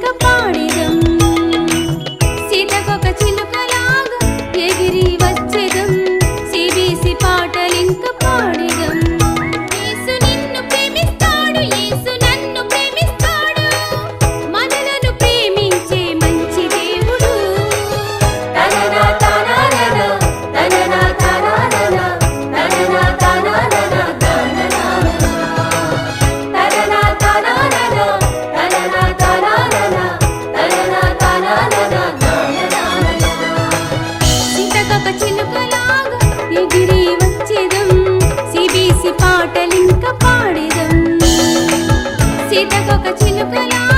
कब సీతకొక చిలుకలా